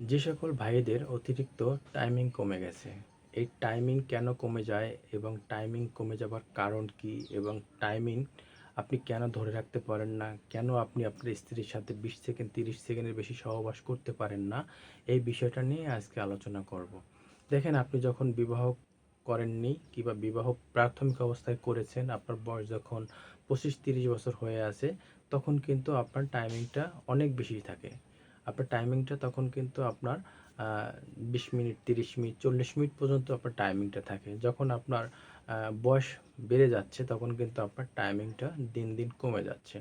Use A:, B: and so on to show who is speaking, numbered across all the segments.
A: যে সকল ভাইদের অতিরিক্ত টাইমিং কমে গেছে, এই টাইমিং কেন কমে যায় এবং টাইমিং কমে যাবার কারণ কি এবং টাইমিং আপনি কেন ধরে রাখতে পারেন না? কেন আপনি আপনার স্ত্রীর সাথে বিশ সেকেন্ড, তিরিশ সেকেন্ডের বেশি সহবাস করতে পারেন না? এই বিষয়টা নিয়ে আজকে আলোচনা করব। দেখেন, আপনি যখন বিবাহ করেননি কিংবা বিবাহ প্রাথমিক অবস্থায় করেছেন, আপনার বয়স যখন পঁচিশ, তিরিশ বছর হয়ে আছে, তখন কিন্তু আপনার টাইমিংটা অনেক বেশি থাকে। আপনার টাইমিংটা তখন কিন্তু আপনার বিশ মিনিট, তিরিশ মিনিট, চল্লিশ মিনিট পর্যন্ত আপনার টাইমিংটা থাকে। যখন আপনার বয়স বেড়ে যাচ্ছে, তখন কিন্তু আপনার টাইমিংটা দিন দিন কমে যাচ্ছে।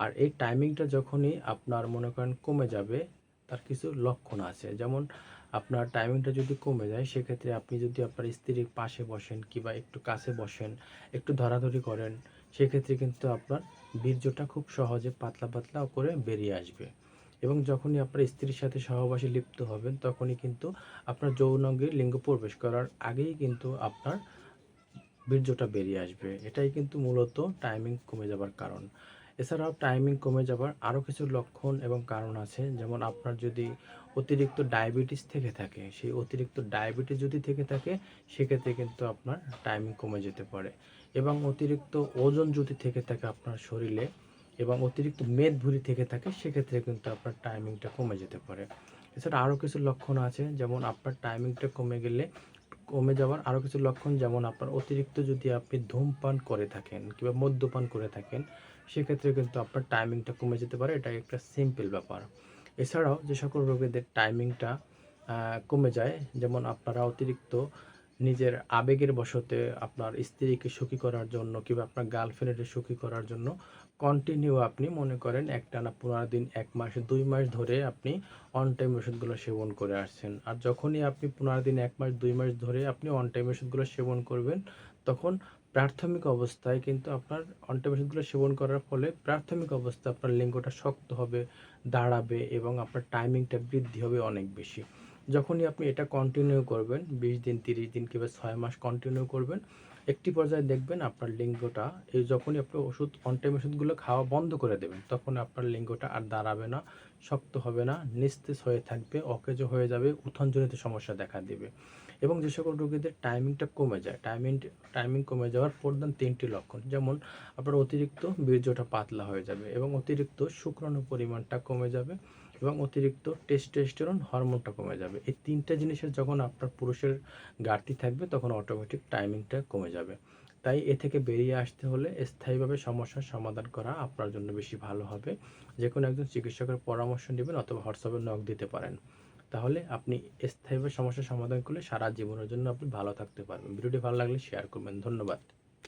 A: আর এই টাইমিংটা যখনই আপনার মনে করেন কমে যাবে, তার কিছু লক্ষণ আছে। যেমন আপনার টাইমিংটা যদি কমে যায়, সেক্ষেত্রে আপনি যদি আপনার স্ত্রীর পাশে বসেন কিংবা একটু কাছে বসেন, একটু ধরাধরি করেন, সেক্ষেত্রে কিন্তু আপনার বীর্যটা খুব সহজে পাতলা পাতলা করে বেরিয়ে আসবে। এবং যখনই আপনার স্ত্রীর সাথে সহবাসে লিপ্ত হবেন, তখনই কিন্তু আপনার যৌনাঙ্গে লিঙ্গ প্রবেশ করার আগেই কিন্তু আপনার বীর্যটা বেরিয়ে আসবে। এটাই কিন্তু মূলত টাইমিং কমে যাবার কারণ। এছাড়াও টাইমিং কমে যাবার আরও কিছু লক্ষণ এবং কারণ আছে। যেমন আপনার যদি অতিরিক্ত ডায়াবেটিস থেকে থাকে, সেই অতিরিক্ত ডায়াবেটিস যদি থেকে থাকে, সেক্ষেত্রে কিন্তু আপনার টাইমিং কমে যেতে পারে। এবং অতিরিক্ত ওজন যদি থেকে থাকে আপনার শরীরে এবং অতিরিক্ত মেদ ভুঁড়ি থেকে থাকে, সেক্ষেত্রে কিন্তু আপনার টাইমিংটা কমে যেতে পারে। এছাড়া আরও কিছু লক্ষণ আছে, যেমন আপনার টাইমিংটা কমে গেলে, কমে যাওয়ার আরও কিছু লক্ষণ, যেমন আপনার অতিরিক্ত যদি আপনি ধূমপান করে থাকেন কিংবা মদ্যপান করে থাকেন, সেক্ষেত্রে কিন্তু আপনার টাইমিংটা কমে যেতে পারে। এটা একটা সিম্পল ব্যাপার। এছাড়াও যে সকল রোগীদের টাইমিংটা কমে যায়, যেমন আপনারা অতিরিক্ত নিজের আবেগের বশতে আপনার স্ত্রীকে সুখী করার জন্য কিংবা আপনার গার্লফ্রেন্ডের সুখী করার জন্য কন্টিনিউ আপনি মনে করেন একটানা পনেরো দিন, এক মাস, দুই মাস ধরে আপনি অন টাইম ওষুধগুলো সেবন করে আসছেন। আর যখনই আপনি পনেরো দিন, এক মাস, দুই মাস ধরে আপনি অন টাইম ওষুধগুলো সেবন করবেন, তখন প্রাথমিক অবস্থায় কিন্তু আপনার অন টাইম ওষুধগুলো সেবন করার ফলে প্রাথমিক অবস্থায় আপনার লিঙ্গটা শক্ত হবে, দাঁড়াবে এবং আপনার টাইমিংটা বৃদ্ধি হবে অনেক বেশি। যখনই আপনি এটা কন্টিনিউ করবেন, বিশ দিন, তিরিশ দিন কিংবা ছয় মাস কন্টিনিউ করবেন, একটি পর্যায়ে দেখবেন আপনার লিঙ্গটা, এই যখনই আপনি ওষুধ অন ওষুধগুলো খাওয়া বন্ধ করে দেবেন, তখন আপনার লিঙ্গটা আর দাঁড়াবে না, শক্ত হবে না, নিস্তেজ হয়ে থাকবে, অকেজ হয়ে যাবে, উত্থানজনিত সমস্যা দেখা দেবে। এবং যে সকল রোগীদের টাইমিংটা কমে যায় টাইমিং টাইমিং কমে যাওয়ার প্রধান তিনটি লক্ষণ, যেমন আপনার অতিরিক্ত বীর্যটা পাতলা হয়ে যাবে এবং অতিরিক্ত শুক্রাণু পরিমাণটা কমে যাবে এবং অতিরিক্ত টেস্টোস্টেরন হরমোনটা কমে যাবে। এই তিনটা জিনিসের যখন আপনার পুরুষের ঘাটতি থাকবে, তখন অটোমেটিক টাইমিংটা কমে যাবে। তাই এ থেকে বেরিয়ে আসতে হলে স্থায়ীভাবে সমস্যার সমাধান করা আপনার জন্য বেশি ভালো হবে। যে কোনো একজন চিকিৎসকের পরামর্শ নেবেন অথবা হোয়াটসঅ্যাপে নক দিতে পারেন। তাহলে আপনি স্থায়ীভাবে সমস্যার সমাধান করলে সারা জীবনের জন্য আপনি ভালো থাকতে পারবেন। ভিডিওটি ভালো লাগলে শেয়ার করবেন। ধন্যবাদ।